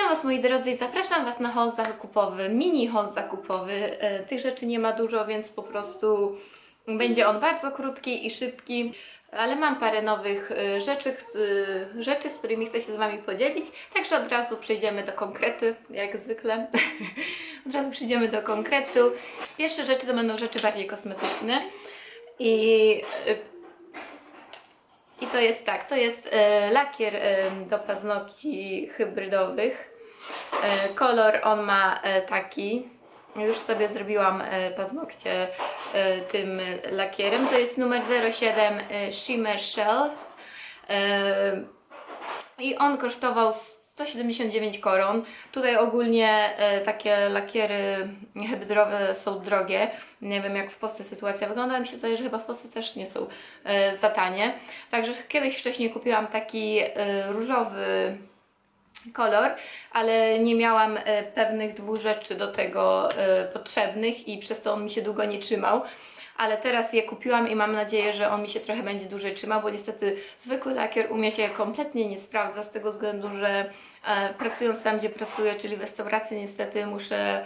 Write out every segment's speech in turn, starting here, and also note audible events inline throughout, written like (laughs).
Witam Was moi drodzy i zapraszam Was na haul zakupowy, mini haul zakupowy. E, Tych rzeczy nie ma dużo, więc po prostu będzie on bardzo krótki i szybki. Ale mam parę nowych e, rzeczy, e, rzeczy, z którymi chcę się z Wami podzielić. Także od razu przejdziemy do konkretu, jak zwykle. (laughs) od razu przejdziemy do konkretu. Pierwsze rzeczy to będą rzeczy bardziej kosmetyczne. I i to jest tak, to jest lakier do paznokci hybrydowych. E, kolor on ma e, taki. Już sobie zrobiłam e, paznokcie tym lakierem. To jest numer 07 e, Shimmer Shell. I on kosztował 179 koron. Tutaj ogólnie takie lakiery hybrydowe są drogie. Nie wiem jak w Polsce sytuacja wygląda, mi się zdaje, że chyba w Polsce też nie są za tanie. Także kiedyś wcześniej kupiłam taki różowy kolor, ale nie miałam e, pewnych dwóch rzeczy do tego e, potrzebnych i przez to on mi się długo nie trzymał. Ale teraz je kupiłam i mam nadzieję, że on mi się trochę będzie dłużej trzymał, bo niestety zwykły lakier u mnie się kompletnie nie sprawdza z tego względu, że e, pracując tam, gdzie pracuję, czyli w restauracji, niestety muszę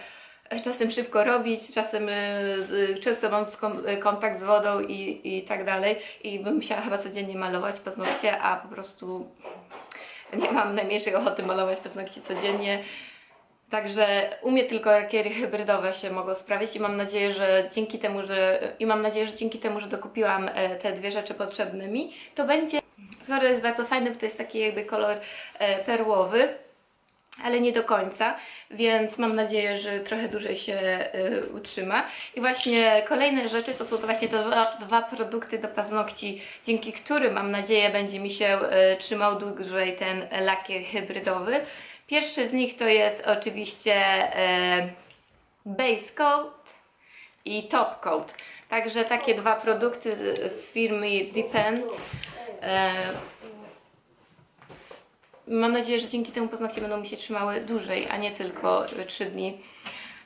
e, czasem szybko robić, czasem e, często mam kontakt z wodą i, i tak dalej i bym musiała chyba codziennie malować paznokcie, a po prostu nie mam najmniejszej ochoty malować paznokci codziennie. Także u mnie tylko lakiery hybrydowe się mogą sprawić i mam nadzieję, że dzięki temu, że i mam nadzieję, że dzięki temu, że dokupiłam e, te dwie rzeczy potrzebne mi, to będzie kolor jest bardzo fajny, bo to jest taki jakby kolor e, perłowy, ale nie do końca, więc mam nadzieję, że trochę dłużej się e, utrzyma. I właśnie kolejne rzeczy to są to właśnie te dwa, dwa produkty do paznokci, dzięki którym mam nadzieję będzie mi się e, trzymał dłużej ten lakier hybrydowy. Pierwszy z nich to jest oczywiście e, Base Coat i Top Coat. Także takie dwa produkty z, z firmy Depend. E, mam nadzieję, że dzięki temu paznokcie będą mi się trzymały dłużej, a nie tylko 3 dni.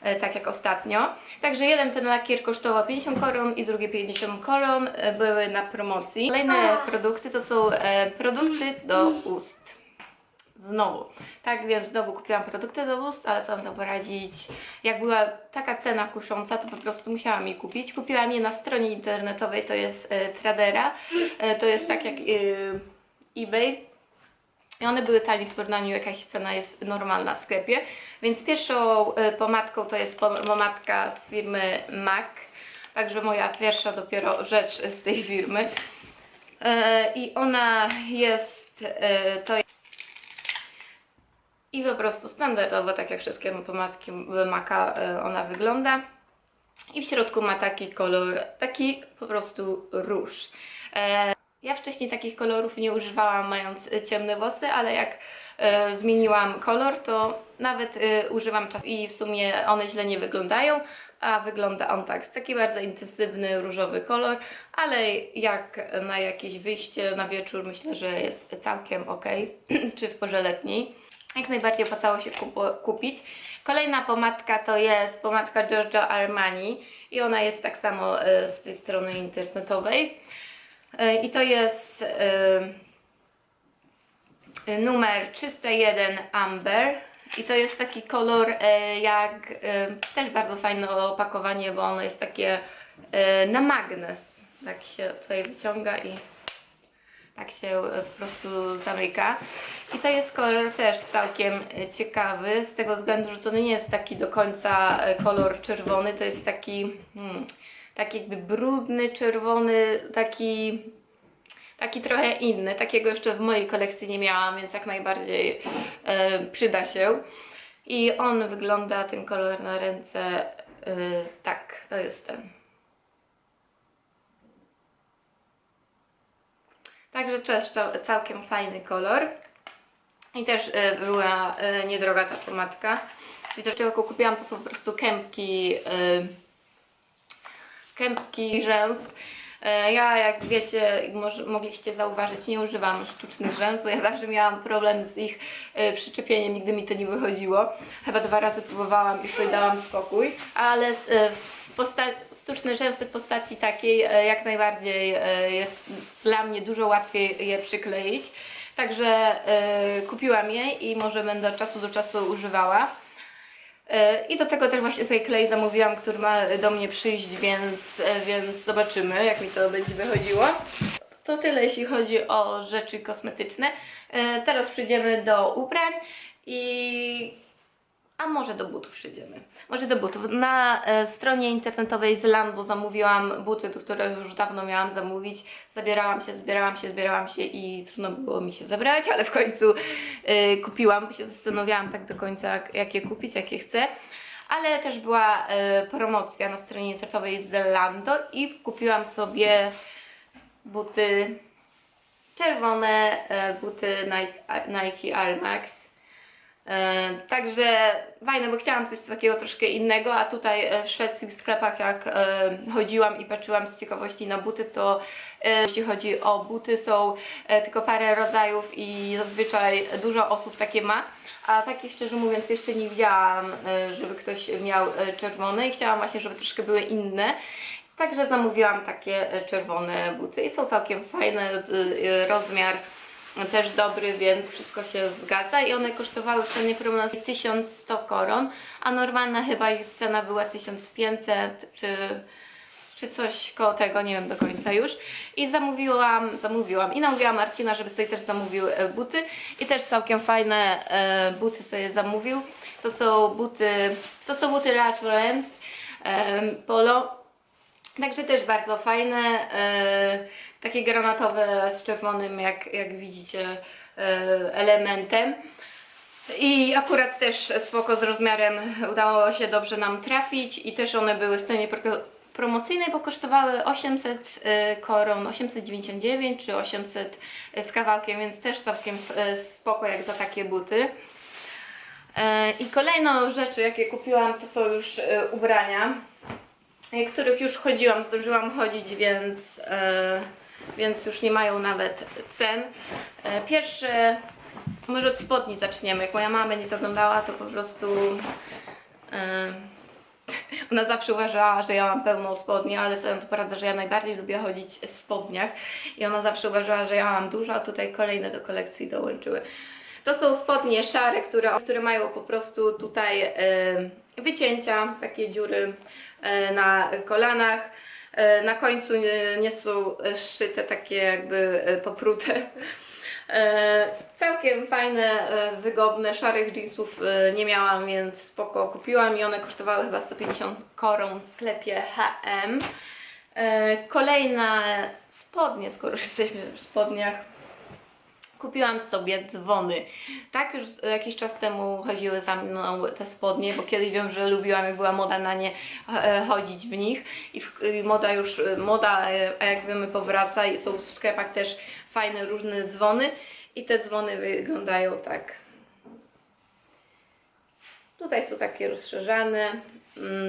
e, Tak jak ostatnio. Także jeden ten lakier kosztował 50 koron i drugie 50 koron. e, Były na promocji. Kolejne produkty to są e, produkty do ust. Znowu. Tak wiem, znowu kupiłam produkty do ust, ale co mam to poradzić? Jak była taka cena kusząca, to po prostu musiałam je kupić. Kupiłam je na stronie internetowej, to jest e, Tradera. E, to jest tak jak e, eBay. I one były tanie w porównaniu, jaka ich cena jest normalna w sklepie. Więc pierwszą e, pomadką to jest pom- pomadka z firmy MAC. Także moja pierwsza dopiero rzecz z tej firmy. E, I ona jest, e, to i po prostu standardowo, tak jak wszystkie pomadki Maka, e, ona wygląda. I w środku ma taki kolor, taki po prostu róż. Ja wcześniej takich kolorów nie używałam, mając e, ciemne włosy, ale jak e, zmieniłam kolor, to nawet e, używam czas i w sumie one źle nie wyglądają, a wygląda on tak. Taki bardzo intensywny, różowy kolor, ale jak na jakieś wyjście na wieczór myślę, że jest całkiem ok, (clears throat) czy w porze letniej. Jak najbardziej opłacało się kupić. Kolejna pomadka to jest pomadka Giorgio Armani i ona jest tak samo z tej strony internetowej. E, I to jest e, numer 301 Amber. I to jest taki kolor e, jak e, też bardzo fajne opakowanie, bo ono jest takie e, na magnes. Tak się tutaj wyciąga i tak się e, po prostu zamyka. I to jest kolor też całkiem e, ciekawy, z tego względu, że to nie jest taki do końca e, kolor czerwony, to jest taki, hmm, taki jakby brudny, czerwony, taki, taki trochę inny. Takiego jeszcze w mojej kolekcji nie miałam, więc jak najbardziej e, przyda się. I on wygląda, ten kolor na ręce, e, tak, to jest ten. Także też cał- całkiem fajny kolor. I też e, była e, niedroga ta pomadka. I to, kupiłam, to są po prostu kępki, e, kępki rzęs. E, ja, jak wiecie, mogliście zauważyć, nie używam sztucznych rzęs, bo ja zawsze miałam problem z ich e, przyczepieniem, nigdy mi to nie wychodziło. Chyba dwa razy próbowałam i sobie dałam spokój, ale e, sztuczne rzęsy w postaci takiej jak najbardziej jest dla mnie dużo łatwiej je przykleić. Także kupiłam je i może będę od czasu do czasu używała. E, I do tego też właśnie sobie klej zamówiłam, który ma do mnie przyjść, więc, e, więc zobaczymy, jak mi to będzie wychodziło. To tyle, jeśli chodzi o rzeczy kosmetyczne. E, Teraz przejdziemy do ubrań i. A może do butów przejdziemy. Może do butów. Na e, stronie internetowej z Lando zamówiłam buty, które już dawno miałam zamówić. Zabierałam się, zbierałam się, zbierałam się i trudno było mi się zebrać, ale w końcu e, kupiłam, się zastanawiałam tak do końca, jak- jakie kupić, jakie chcę. Ale też była e, promocja na stronie internetowej z Lando i kupiłam sobie buty czerwone, e, buty Nike, Nike Air Max. E, Także fajne, bo chciałam coś takiego troszkę innego, a tutaj e, w szwedzkich sklepach jak e, chodziłam i patrzyłam z ciekawości na buty, to jeśli chodzi o buty są tylko parę rodzajów i zazwyczaj dużo osób takie ma, a takie szczerze mówiąc jeszcze nie widziałam, żeby ktoś miał czerwone i chciałam właśnie, żeby troszkę były inne. Także zamówiłam takie czerwone buty i są całkiem fajne, rozmiar też dobry, więc wszystko się zgadza i one kosztowały w cenie promocji 1100 koron, a normalna chyba ich cena była 1500 czy, czy coś koło tego, nie wiem do końca już. I zamówiłam, zamówiłam i namówiłam Marcina, żeby sobie też zamówił e, buty i też całkiem fajne e, buty sobie zamówił. To są buty, to są buty Ralph Lauren Polo Także też bardzo fajne, e, takie granatowe z czerwonym, jak, jak widzicie, e, elementem. I akurat też spoko z rozmiarem udało się dobrze nam trafić i też one były w cenie pro- promocyjnej, bo kosztowały 800 e, koron, 899 czy 800 z kawałkiem, więc też całkiem spoko jak za takie buty. I kolejną rzeczy, jakie kupiłam, to są już ubrania których już chodziłam, zdążyłam chodzić, więc, e, więc już nie mają nawet cen. E, pierwsze, może od spodni zaczniemy. Jak moja mama będzie to oglądała, to po prostu e, (laughs) ona zawsze uważała, że ja mam pełną spodnię, ale sobie to poradzę, że ja najbardziej lubię chodzić w spodniach i ona zawsze uważała, że ja mam dużo, a tutaj kolejne do kolekcji dołączyły. To są spodnie szare, które, które mają po prostu tutaj e, wycięcia, takie dziury e, na kolanach. E, na końcu nie, nie są szyte, takie jakby e, poprute. Całkiem fajne, wygodne, szarych jeansów nie miałam, więc spoko kupiłam i one kosztowały chyba 150 koron w sklepie H&M. Kolejne spodnie, skoro już jesteśmy w spodniach, Kupiłam sobie dzwony. Tak już jakiś czas temu chodziły za mną te spodnie, bo kiedyś wiem, że lubiłam, jak była moda na nie e, chodzić w nich i, moda już, e, moda, e, a jak wiemy, powraca i są w sklepach też fajne różne dzwony i te dzwony wyglądają tak. Tutaj są takie rozszerzane,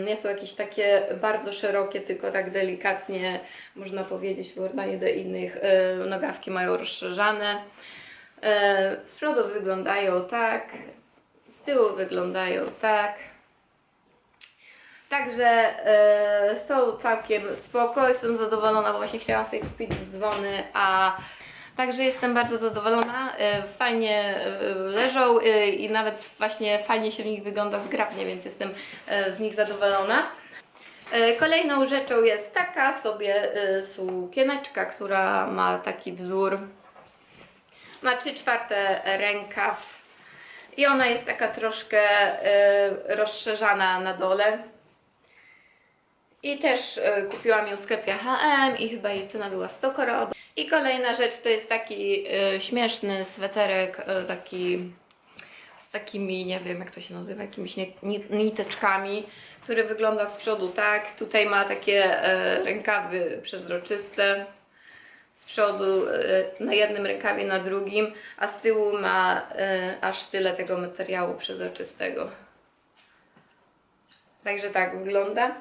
nie są jakieś takie bardzo szerokie, tylko tak delikatnie, można powiedzieć, w porównaniu do innych, e, nogawki mają rozszerzane. E, Z przodu wyglądają tak, z tyłu wyglądają tak. Także e, są całkiem spoko, jestem zadowolona, bo właśnie chciałam sobie kupić dzwony, a także jestem bardzo zadowolona. E, fajnie e, leżą e, i nawet właśnie fajnie się w nich wygląda zgrabnie, więc jestem z nich zadowolona. Kolejną rzeczą jest taka sobie sukieneczka, która ma taki wzór ma 3 czwarte rękaw i ona jest taka troszkę rozszerzana na dole. I też e, kupiłam ją w sklepie H&M i chyba jej cena była 100 koron. I kolejna rzecz to jest taki e, śmieszny sweterek, e, taki z takimi, nie wiem jak to się nazywa, jakimiś niteczkami, który wygląda z przodu tak. Tutaj ma takie rękawy przezroczyste z przodu na jednym rękawie, na drugim, a z tyłu ma aż tyle tego materiału przezroczystego. Także tak wygląda.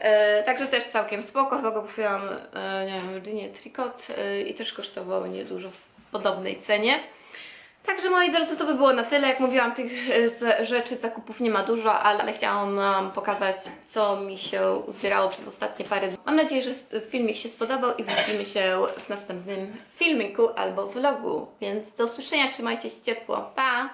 E, także też całkiem spoko, chyba go kupiłam e, nie wiem, w Virginie Tricot e, i też kosztowało niedużo w podobnej cenie. Także moi drodzy, to by było na tyle. Jak mówiłam, tych rzeczy, zakupów nie ma dużo, ale chciałam Wam pokazać, co mi się uzbierało przez ostatnie parę dni. Mam nadzieję, że filmik się spodobał i widzimy się w następnym filmiku albo vlogu. Więc do usłyszenia, trzymajcie się ciepło. Pa!